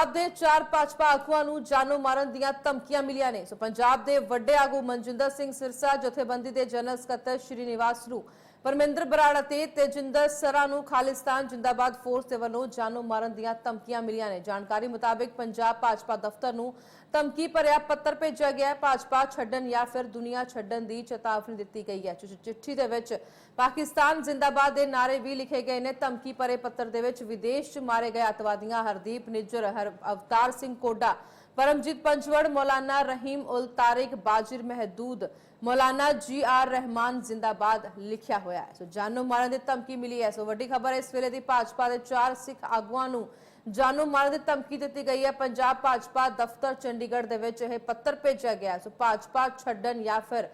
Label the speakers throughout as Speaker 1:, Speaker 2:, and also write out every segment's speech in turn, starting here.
Speaker 1: ਪੰਜਾਬ ਦੇ ਚਾਰ ਭਾਜਪਾ ਆਗੂਆਂ ਨੂੰ ਜਾਨੋਂ ਮਾਰਨ ਦੀਆਂ ਧਮਕੀਆਂ ਮਿਲੀਆਂ ਨੇ। ਸੋ ਪੰਜਾਬ ਦੇ ਵੱਡੇ ਆਗੂ ਮਨਜਿੰਦਰ ਸਿੰਘ ਸਿਰਸਾ, ਜਥੇਬੰਦੀ ਦੇ ਜਨਰਲ ਸਕੱਤਰ ਸ਼੍ਰੀ ਨਿਵਾਸ ਨੂੰ ਪਰਮਿੰਦਰ ਬਰਾੜ ਅਤੇ ਤੇਜਿੰਦਰ ਸਰਾ ਨੂੰ ਖਾਲਿਸਤਾਨ ਜਿੰਦਾਬਾਦ ਫੋਰਸ ਦੇ ਵੱਲੋਂ ਜਾਨੋਂ ਮਾਰਨ ਦੀਆਂ ਧਮਕੀਆਂ ਮਿਲੀਆਂ ਨੇ। ਜਾਣਕਾਰੀ ਮੁਤਾਬਿਕ ਪੰਜਾਬ ਭਾਜਪਾ ਦਫ਼ਤਰ ਨੂੰ ਧਮਕੀ ਭਰਿਆ ਪੱਤਰ ਭੇਜਿਆ ਗਿਆ ਹੈ। ਭਾਜਪਾ ਛੱਡਣ ਜਾਂ ਫਿਰ ਦੁਨੀਆ ਛੱਡਣ ਦੀ ਚੇਤਾਵਨੀ ਦਿੱਤੀ ਗਈ ਹੈ। ਚਿੱਠੀ ਦੇ ਵਿੱਚ ਪਾਕਿਸਤਾਨ ਜ਼ਿੰਦਾਬਾਦ ਦੇ ਨਾਰੇ ਵੀ ਲਿਖੇ ਗਏ ਨੇ। ਧਮਕੀ ਭਰੇ ਪੱਤਰ ਦੇ ਵਿੱਚ ਵਿਦੇਸ਼ 'ਚ ਮਾਰੇ ਗਏ ਅਤਵਾਦੀਆਂ ਹਰਦੀਪ ਨਿੱਜਰ, ਹਰ ਅਵਤਾਰ ਸਿੰਘ ਕੋਡਾ ਪਰਮਜੀਤ ਪੰਚਵੜ ਮੌਲਾਨਾ ਰਹੀਮ ਉਲ ਤਾਰਿਕ ਬਾਜਿਰ ਮਹਿਦੂਦ ਮੌਲਾਨਾ ਜੀ ਆਰ ਰਹਿਮਾਨ ਜ਼ਿੰਦਾਬਾਦ ਲਿਖਿਆ ਹੋਇਆ ਹੈ ਸੋ ਜਾਨੋਂ ਮਾਰਨ ਦੀ ਧਮਕੀ ਮਿਲੀ ਹੈ ਸੋ ਵੱਡੀ ਖਬਰ ਇਸ ਵੇਲੇ ਦੀ ਭਾਜਪਾ ਦੇ ਚਾਰ ਸਿੱਖ ਆਗੂਆਂ ਨੂੰ ਜਾਨੋਂ ਮਾਰਨ ਦੀ ਧਮਕੀ ਦਿੱਤੀ ਗਈ ਹੈ ਪੰਜਾਬ ਭਾਜਪਾ ਦਫ਼ਤਰ ਚੰਡੀਗੜ੍ਹ ਦੇ ਵਿੱਚ ਇਹ ਪੱਤਰ ਭੇਜਿਆ ਗਿਆ ਸੋ ਭਾਜਪਾ ਛੱਡਣ ਜਾਂ ਫਿਰ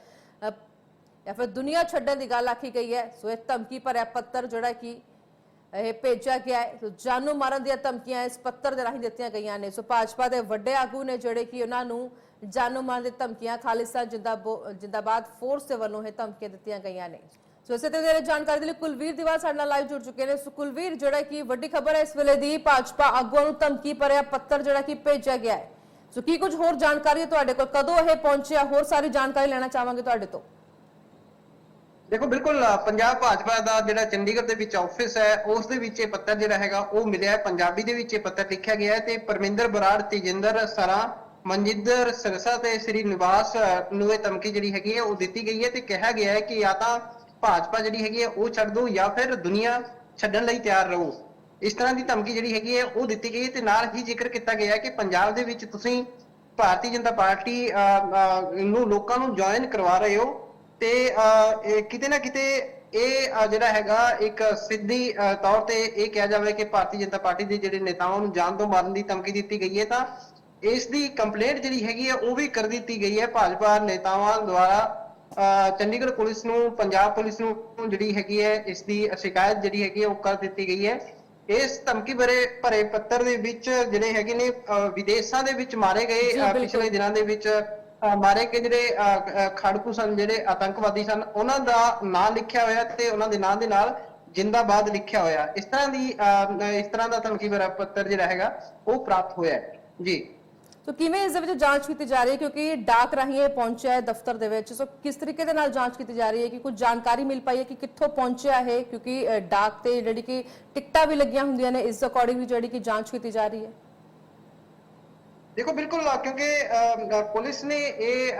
Speaker 1: ਅ, ਜਾਂ ਫਿਰ ਦੁਨੀਆ ਛੱਡਣ ਦੀ ਗੱਲ ਆਖੀ ਗਈ ਹੈ ਸੋ ਇਹ ਧਮਕੀ ਭਰਿਆ ਪੱਤਰ ਜਿਹੜਾ ਕਿ ਇਹ ਭੇਜਿਆ ਗਿਆ ਹੈ। ਸੋ ਮਾਰਨ ਦੀਆਂ ਧਮਕੀਆਂ ਇਸ ਪੱਤਰ ਦੇ ਰਾਹੀਂ ਦਿੱਤੀਆਂ ਗਈਆਂ ਨੇ। ਸੋ ਭਾਜਪਾ ਦੇ ਵੱਡੇ ਆਗੂ ਨੇ ਜਿਹੜੇ ਕਿ ਉਹਨਾਂ ਨੂੰ ਜਾਨੋਂ ਮਾਰਨ ਦੀ ਧਮਕੀਆਂ, ਖਾਲਿਸਤਾਨ ਜਿੰਦਾਬਾਦ ਫੋਰਸ ਦੇ ਵੱਲੋਂ ਇਹ ਧਮਕੀਆਂ ਦਿੱਤੀਆਂ ਗਈਆਂ ਨੇ। ਸੋ ਇਸੇ ਤੇ ਵਧੇਰੇ ਜਾਣਕਾਰੀ ਦੇ ਲਈ ਕੁਲਵੀਰ ਦੀਵਾਰ ਸਾਡੇ ਨਾਲ ਲਾਈਵ ਜੁੜ ਚੁੱਕੇ ਨੇ। ਸੋ ਕੁਲਵੀਰ, ਜਿਹੜਾ ਕਿ ਵੱਡੀ ਖਬਰ ਹੈ, ਇਸ ਵੇਲੇ ਦੀ ਭਾਜਪਾ ਆਗੂਆਂ ਨੂੰ ਧਮਕੀ ਭਰਿਆ ਪੱਤਰ ਜਿਹੜਾ ਕਿ ਭੇਜਿਆ ਗਿਆ ਹੈ। ਸੋ ਕੀ ਕੁਝ ਹੋਰ ਜਾਣਕਾਰੀ ਹੈ ਤੁਹਾਡੇ ਕੋਲ? ਕਦੋਂ ਇਹ ਪਹੁੰਚਿਆ? ਹੋਰ ਸਾਰੀ ਜਾਣਕਾਰੀ ਲੈਣਾ ਚਾਹਾਂਗੇ ਤੁਹਾਡੇ ਤੋਂ।
Speaker 2: ਦੇਖੋ, ਬਿਲਕੁਲ ਪੰਜਾਬ ਭਾਜਪਾ ਦਾ ਜਿਹੜਾ ਚੰਡੀਗੜ੍ਹ ਦੇ ਵਿੱਚ ਆਫਿਸ ਹੈ, ਉਸ ਦੇ ਵਿੱਚ ਇਹ ਪੱਤਰ ਜਿਹੜਾ ਹੈਗਾ, ਉਹ ਮਿਲਿਆ ਹੈ। ਪੰਜਾਬੀ ਦੇ ਵਿੱਚ ਇਹ ਪੱਤਰ ਲਿਖਿਆ ਗਿਆ ਹੈ ਤੇ ਪਰਮਿੰਦਰ ਬਰਾੜ, ਤੇਜਿੰਦਰ ਸਰਾ, ਮਨਜਿੰਦਰ ਸਿਰਸਾ ਤੇ ਸ੍ਰੀ ਨਿਵਾਸ ਨੂੰ ਇਹ ਧਮਕੀ ਜਿਹੜੀ ਹੈਗੀ ਹੈ, ਉਹ ਦਿੱਤੀ ਗਈ ਹੈ ਤੇ ਕਿਹਾ ਗਿਆ ਹੈ ਕਿ ਜਾਂ ਤਾਂ ਭਾਜਪਾ ਜਿਹੜੀ ਹੈਗੀ ਹੈ, ਉਹ ਛੱਡ ਦਿਓ ਜਾਂ ਫਿਰ ਦੁਨੀਆ ਛੱਡਣ ਲਈ ਤਿਆਰ ਰਹੋ। ਇਸ ਤਰ੍ਹਾਂ ਦੀ ਧਮਕੀ ਜਿਹੜੀ ਹੈਗੀ ਹੈ, ਉਹ ਦਿੱਤੀ ਗਈ ਤੇ ਨਾਲ ਹੀ ਜ਼ਿਕਰ ਕੀਤਾ ਗਿਆ ਹੈ ਕਿ ਪੰਜਾਬ ਦੇ ਵਿੱਚ ਤੁਸੀਂ ਭਾਰਤੀ ਜਨਤਾ ਪਾਰਟੀ ਨੂੰ ਲੋਕਾਂ ਨੂੰ ਜੁਆਇਨ ਕਰਵਾ ਰਹੇ ਹੋ। ਤੇ ਇਹ ਕਿਤੇ ਨਾ ਕਿਤੇ ਇਹ ਜਿਹੜਾ ਹੈਗਾ ਇੱਕ ਸਿੱਧੀ ਤੌਰ ਤੇ ਇਹ ਕਿਹਾ ਜਾਵੇ ਕਿ ਭਾਰਤੀ ਜਨਤਾ ਪਾਰਟੀ ਦੇ ਜਿਹੜੇ ਨੇਤਾਵਾਂ ਨੂੰ ਜਾਨ ਤੋਂ ਮਾਰਨ ਦੀ ਧਮਕੀ ਦਿੱਤੀ ਗਈ ਹੈ ਤਾਂ ਇਸ ਦੀ ਕੰਪਲੇਂਟ ਜਿਹੜੀ ਹੈਗੀ ਹੈ ਉਹ ਵੀ ਕਰ ਦਿੱਤੀ ਗਈ ਹੈ ਭਾਜਪਾ ਨੇਤਾਵਾਂ ਦੁਆਰਾ ਚੰਡੀਗੜ੍ਹ ਪੁਲਿਸ ਨੂੰ ਪੰਜਾਬ ਪੁਲਿਸ ਨੂੰ ਜਿਹੜੀ ਹੈਗੀ ਹੈ ਇਸ ਦੀ ਸ਼ਿਕਾਇਤ ਜਿਹੜੀ ਹੈਗੀ ਹੈ ਉਹ ਕਰ ਦਿੱਤੀ ਗਈ ਹੈ ਇਸ ਧਮਕੀ ਭਰੇ ਭਰੇ ਪੱਤਰ ਦੇ ਵਿੱਚ ਜਿਹੜੇ ਹੈਗੇ ਨੇ ਵਿਦੇਸ਼ਾਂ ਦੇ ਵਿੱਚ ਮਾਰੇ ਗਏ। ਪਿਛਲੇ ਦਿਨਾਂ ਦੇ ਵਿੱਚ ਮਾਰੇ ਕੇ ਜਿਹੜੇ ਖੜਕੂ ਸਨ, ਜਿਹੜੇ ਆਤੰਕਵਾਦੀ ਸਨ, ਉਹਨਾਂ ਦਾ ਨਾਂ ਲਿਖਿਆ ਹੋਇਆ ਤੇ ਉਹਨਾਂ ਦੇ ਨਾਂ ਦੇ ਨਾਲ ਜਿੰਦਾਬਾਦ ਲਿਖਿਆ ਹੋਇਆ। ਇਸ ਤਰ੍ਹਾਂ ਦੀ ਇਸ ਤਰ੍ਹਾਂ ਦਾ ਧਮਕੀ ਭਰਾ ਪੱਤਰ ਜਿਹੜਾ ਹੈਗਾ, ਉਹ ਪ੍ਰਾਪਤ ਹੋਇਆ ਜੀ।
Speaker 1: ਸੋ ਕਿਵੇਂ ਇਸ ਦੇ ਵਿੱਚ ਜਾਂਚ ਕੀਤੀ ਜਾ ਰਹੀ ਹੈ? ਕਿਉਂਕਿ ਡਾਕ ਰਾਹੀਂ ਇਹ ਪਹੁੰਚਿਆ ਹੈ ਦਫ਼ਤਰ ਦੇ ਵਿੱਚ। ਸੋ ਕਿਸ ਤਰੀਕੇ ਦੇ ਨਾਲ ਜਾਂਚ ਕੀਤੀ ਜਾ ਰਹੀ ਹੈ? ਕਿ ਕੁਝ ਜਾਣਕਾਰੀ ਮਿਲ ਪਾਈ ਹੈ ਕਿ ਕਿੱਥੋਂ ਪਹੁੰਚਿਆ ਹੈ ਕਿਉਂਕਿ ਡਾਕ ਤੇ ਜਿਹੜੀ ਕਿ ਟਿਕਟਾਂ ਵੀ ਲੱਗੀਆਂ ਹੁੰਦੀਆਂ ਨੇ, ਇਸ ਅਕੋਰਡਿੰਗ ਵੀ ਜਿਹੜੀ ਕਿ ਜਾਂਚ ਕੀਤੀ ਜਾ ਰਹੀ ਹੈ।
Speaker 2: ਦੇਖੋ, ਬਿਲਕੁਲ, ਕਿਉਂਕਿ ਪੁਲਿਸ ਨੇ ਇਹ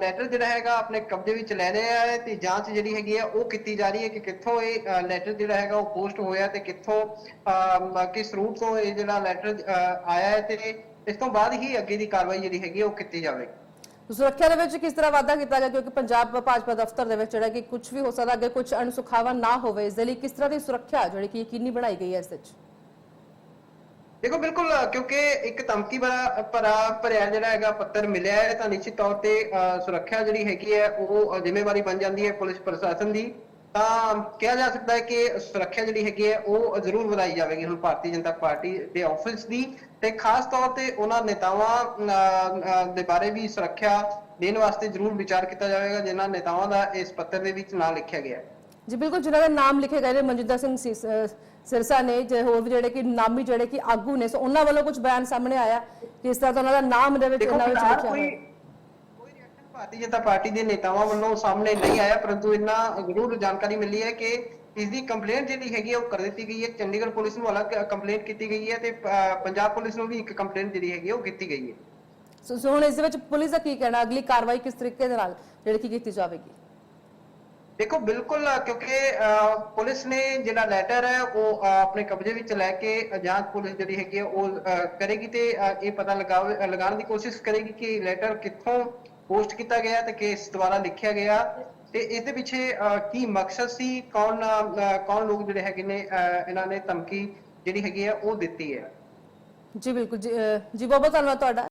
Speaker 2: ਲੈਟਰ ਜਿਹੜਾ ਹੈਗਾ ਆਪਣੇ ਕਬਜ਼ੇ ਵਿੱਚ ਲੈ ਲਿਆ ਹੈ ਤੇ ਜਾਂਚ ਜਿਹੜੀ ਹੈਗੀ ਹੈ ਉਹ ਕੀਤੀ ਜਾ ਰਹੀ ਹੈ ਕਿ ਕਿੱਥੋਂ ਇਹ ਲੈਟਰ ਜਿਹੜਾ ਹੈਗਾ ਉਹ ਪੋਸਟ ਹੋਇਆ ਤੇ ਕਿੱਥੋਂ ਕਿਸ ਰੂਟ ਤੋਂ ਇਹ ਜਿਹੜਾ ਲੈਟਰ ਆਇਆ ਹੈ ਤੇ ਇਸ ਤੋਂ ਬਾਅਦ ਹੀ ਅੱਗੇ ਦੀ ਕਾਰਵਾਈ ਜਿਹੜੀ ਹੈਗੀ ਉਹ ਕੀਤੀ ਜਾਵੇਗੀ
Speaker 1: ਸੁਰੱਖਿਆ ਦੇ ਵਿੱਚ ਕਿਸ ਤਰ੍ਹਾਂ ਵਾਅਦਾ ਕੀਤਾ ਗਿਆ? ਕਿਉਂਕਿ ਪੰਜਾਬ ਭਾਜਪਾ ਦਫ਼ਤਰ ਦੇ ਵਿੱਚ ਜਿਹੜਾ ਕਿ ਕੁਝ ਵੀ ਹੋ ਸਕਦਾ ਅੱਗੇ ਕੁਝ ਅਣਸੁਖਾਵਾ ਨਾ ਹੋਵੇ, ਇਸ ਦੇ ਲਈ ਕਿਸ ਤਰ੍ਹਾਂ ਦੀ ਸੁਰੱਖਿਆ ਜਿਹੜੀ ਕਿ ਯਕੀਨੀ ਬਣਾਈ ਗਈ ਹੈ ਇਸ ਵਿੱਚ?
Speaker 2: ਦੇਖੋ ਬਿਲਕੁਲ ਕਿਉਂਕਿ ਇੱਕ ਧਮਕੀ ਭਰਾ ਭਰਾ ਭਰਿਆ ਜਿਹੜਾ ਹੈਗਾ ਪੱਤਰ ਮਿਲਿਆ ਹੈ ਤਾਂ ਨਿਸ਼ਚਿਤ ਤੌਰ ਤੇ ਸੁਰੱਖਿਆ ਜਿਹੜੀ ਹੈਗੀ ਹੈ ਉਹ ਜ਼ਿੰਮੇਵਾਰੀ ਬਣ ਜਾਂਦੀ ਹੈ ਪੁਲਿਸ ਪ੍ਰਸ਼ਾਸਨ ਦੀ। ਤਾਂ ਕਿਹਾ ਜਾ ਸਕਦਾ ਹੈ ਕਿ ਸੁਰੱਖਿਆ ਜਿਹੜੀ ਹੈਗੀ ਹੈ ਉਹ ਜ਼ਰੂਰ ਵਧਾਈ ਜਾਵੇਗੀ ਹੁਣ ਭਾਰਤੀ ਜਨਤਾ ਪਾਰਟੀ ਦੇ ਆਫਿਸ ਦੀ। ਤੇ ਖਾਸ ਤੌਰ ਤੇ ਉਹਨਾਂ ਨੇਤਾਵਾਂ ਅਹ, ਦੇ ਬਾਰੇ ਵੀ ਸੁਰੱਖਿਆ ਦੇਣ ਵਾਸਤੇ ਜ਼ਰੂਰ ਵਿਚਾਰ ਕੀਤਾ ਜਾਵੇਗਾ ਜਿਨ੍ਹਾਂ ਨੇਤਾਵਾਂ ਦਾ ਇਸ ਪੱਤਰ ਦੇ ਵਿੱਚ ਨਾਂ ਲਿਖਿਆ ਗਿਆ ਹੈ।
Speaker 1: ਜੀ ਬਿਲਕੁਲ ਜਿਨ੍ਹਾਂ ਦੇ ਨਾਮ ਲਿਖੇ ਗਏ ਨੇ ਮਨਜਿੰਦਰ ਸਿੰਘ ਸਿਰਸਾ ਨੇ ਜੇ ਹੋਰ ਵੀ ਜਿਹੜੇ ਕਿ ਨਾਮੀ ਜਿਹੜੇ ਕਿ ਆਗੂ ਨੇ ਸੋ ਉਹਨਾਂ ਵੱਲੋਂ ਕੁਝ ਬਿਆਨ ਸਾਹਮਣੇ ਆਇਆ ਕਿ ਇਸ ਤਰ੍ਹਾਂ ਦਾ ਉਹਨਾਂ ਦਾ ਨਾਮ ਦੇ ਵਿੱਚ ਇਹਨਾਂ ਵਿੱਚ ਲਿਖਿਆ ਹੋਇਆ।
Speaker 2: ਭਾਰਤੀ ਜਨਤਾ ਪਾਰਟੀ ਦੇ ਨੇਤਾਵਾਂ ਵੱਲੋਂ ਸਾਹਮਣੇ ਨਹੀਂ ਆਇਆ ਪਰੰਤੂ ਇੰਨਾ ਜ਼ਰੂਰ ਜਾਣਕਾਰੀ ਮਿਲੀ ਹੈ ਕਿ ਇਸ ਦੀ ਕੰਪਲੇਂਟ ਜਿਹੜੀ ਹੈਗੀ ਉਹ ਕਰ ਦਿੱਤੀ ਗਈ ਹੈ। ਚੰਡੀਗੜ੍ਹ ਪੁਲਿਸ ਨੂੰ ਅਲੱਗ ਕੰਪਲੇਂਟ ਕੀਤੀ ਗਈ ਹੈ ਤੇ ਪੰਜਾਬ ਪੁਲਿਸ ਨੂੰ ਵੀ ਇੱਕ ਕੰਪਲੇਂਟ ਜਿਹੜੀ ਹੈਗੀ ਉਹ ਕੀਤੀ ਗਈ ਹੈ।
Speaker 1: ਸੋ ਸੋ ਹੁਣ ਇਸ ਦੇ ਵਿੱਚ ਪੁਲਿਸ ਦਾ ਕੀ ਕਹਿਣਾ? ਅਗਲੀ ਕਾਰਵਾਈ ਕਿਸ ਤਰੀਕੇ ਦੇ ਨਾਲ ਜਿਹੜੀ ਕਿ ਕੀਤੀ ਜਾਵੇਗੀ?
Speaker 2: ਦੇਖੋ ਬਿਲਕੁਲ ਕਿਉਂਕਿ ਪੁਲਿਸ ਨੇ ਜਿਹੜਾ ਲੈਟਰ ਹੈ ਉਹ ਆਪਣੇ ਕਬਜ਼ੇ ਵਿੱਚ ਲੈ ਕੇ ਜਾਂਚ ਪੁਲਿਸ ਜਿਹੜੀ ਹੈਗੀ ਉਹ ਕਰੇਗੀ ਤੇ ਇਹ ਪਤਾ ਲਗਾਵੇ ਲਗਾਉਣ ਦੀ ਕੋਸ਼ਿਸ਼ ਕਰੇਗੀ ਕਿ ਲੈਟਰ ਕਿੱਥੋਂ ਪੋਸਟ ਕੀਤਾ ਗਿਆ ਤੇ ਕਿਸ ਦੁਆਰਾ ਲਿਖਿਆ ਗਿਆ ਤੇ ਇਸ ਦੇ ਪਿੱਛੇ ਕੀ ਮਕਸਦ ਸੀ ਕੌਣ ਕੌਣ ਲੋਕ ਜਿਹੜੇ ਹੈਗੇ ਨੇ ਅਹ, ਇਹਨਾਂ ਨੇ ਧਮਕੀ ਜਿਹੜੀ ਹੈਗੀ ਹੈ ਉਹ ਦਿੱਤੀ ਹੈ।
Speaker 1: ਜੀ ਬਿਲਕੁਲ ਜੀ ਜੀ ਬਹੁਤ ਬਹੁਤ ਧੰਨਵਾਦ ਤੁਹਾਡਾ।